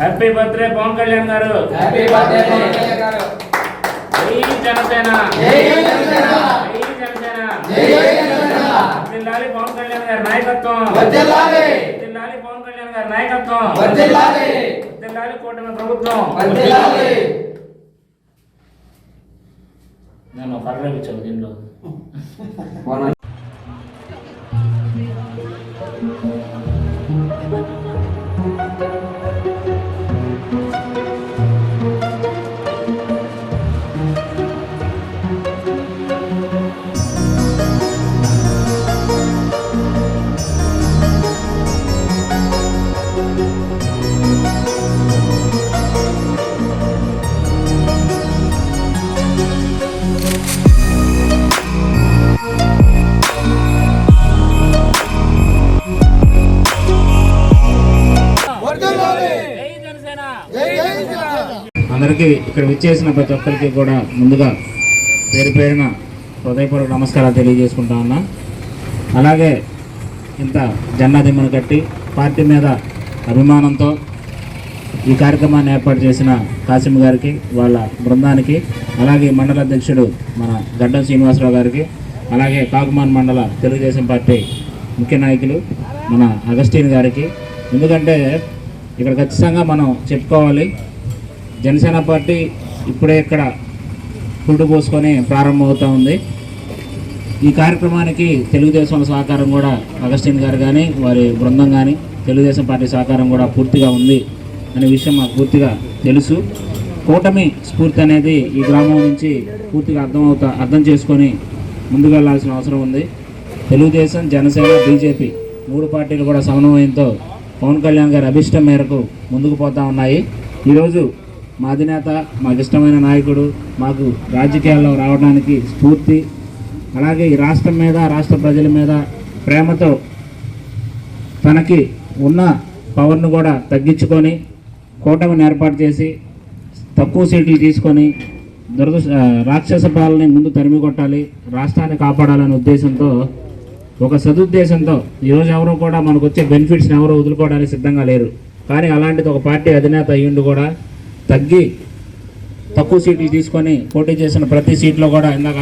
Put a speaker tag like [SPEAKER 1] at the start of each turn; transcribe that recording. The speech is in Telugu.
[SPEAKER 1] హ్యాపీ బర్త్డే పవన్ కళ్యాణ్ గారు.
[SPEAKER 2] హ్యాపీ బర్త్డే పవన్ కళ్యాణ్ గారు.
[SPEAKER 1] జై జనసేన.
[SPEAKER 2] జై జనసేన.
[SPEAKER 1] జై జనసేన.
[SPEAKER 2] జై జనసేన.
[SPEAKER 1] వర్ధిల్లాలి పవన్ కళ్యాణ్ గారి నాయకత్వం.
[SPEAKER 2] వర్ధిల్లాలి
[SPEAKER 1] పవన్ కళ్యాణ్ గారి నాయకత్వం.
[SPEAKER 2] వర్ధిల్లాలి
[SPEAKER 1] వర్ధిల్లాలి కూటమి ప్రభుత్వం.
[SPEAKER 2] వర్ధిల్లాలి
[SPEAKER 1] నేను పర్లేదు ఇచ్చావు దీనిలో.
[SPEAKER 2] వర్ధిల్లాలి
[SPEAKER 3] అందరికీ ఇక్కడ విచ్చేసిన ప్రతి ఒక్కరికి కూడా ముందుగా పేరు పేరున హృదయపూర్వక నమస్కారాలు తెలియజేసుకుంటా ఉన్నా. అలాగే ఇంత జెండా కట్టి పార్టీ మీద అభిమానంతో ఈ కార్యక్రమాన్ని ఏర్పాటు చేసిన కాసిం గారికి వాళ్ళ బృందానికి అలాగే మండల అధ్యక్షుడు మన గడ్డం శ్రీనివాసరావు గారికి అలాగే కాకుమాన్ మండల తెలుగుదేశం పార్టీ ముఖ్య నాయకులు మన అగస్టిన్ గారికి. ఎందుకంటే ఇక్కడ ఖచ్చితంగా మనం చెప్పుకోవాలి జనసేన పార్టీ ఇప్పుడే ఇక్కడ పురుడు పోసుకొని ప్రారంభమవుతూ ఉంది. ఈ కార్యక్రమానికి తెలుగుదేశం సహకారం కూడా అగస్టిన్ గారు కానీ వారి బృందం కానీ తెలుగుదేశం పార్టీ సహకారం కూడా పూర్తిగా ఉంది అనే విషయం మాకు పూర్తిగా తెలుసు. కూటమి స్ఫూర్తి అనేది ఈ గ్రామం నుంచి పూర్తిగా అర్థమవుతా అర్థం చేసుకొని ముందుకెళ్ళాల్సిన అవసరం ఉంది. తెలుగుదేశం జనసేన బీజేపీ మూడు పార్టీలు కూడా సమన్వయంతో పవన్ కళ్యాణ్ గారి అభిష్టం మేరకు ముందుకు పోతా ఉన్నాయి. ఈరోజు మా అధినేత మాకు ఇష్టమైన నాయకుడు మాకు రాజకీయాల్లో రావడానికి స్ఫూర్తి. అలాగే ఈ రాష్ట్రం మీద రాష్ట్ర ప్రజల మీద ప్రేమతో తనకి ఉన్న పవర్ను కూడా తగ్గించుకొని కూటమిని ఏర్పాటు చేసి తక్కువ సీట్లు తీసుకొని దురద రాక్షస పాలని ముందు తరిమి కొట్టాలి రాష్ట్రాన్ని కాపాడాలనే ఉద్దేశంతో ఒక సదుద్దేశంతో ఈరోజు ఎవరు కూడా మనకు వచ్చే బెనిఫిట్స్ని ఎవరు వదులుకోవడానికి సిద్ధంగా లేరు. కానీ అలాంటిది ఒక పార్టీ అధినేత అయ్యుండి కూడా తగ్గి తక్కువ సీట్లు తీసుకొని పోటీ చేసిన ప్రతి సీట్లో కూడా ఇందాక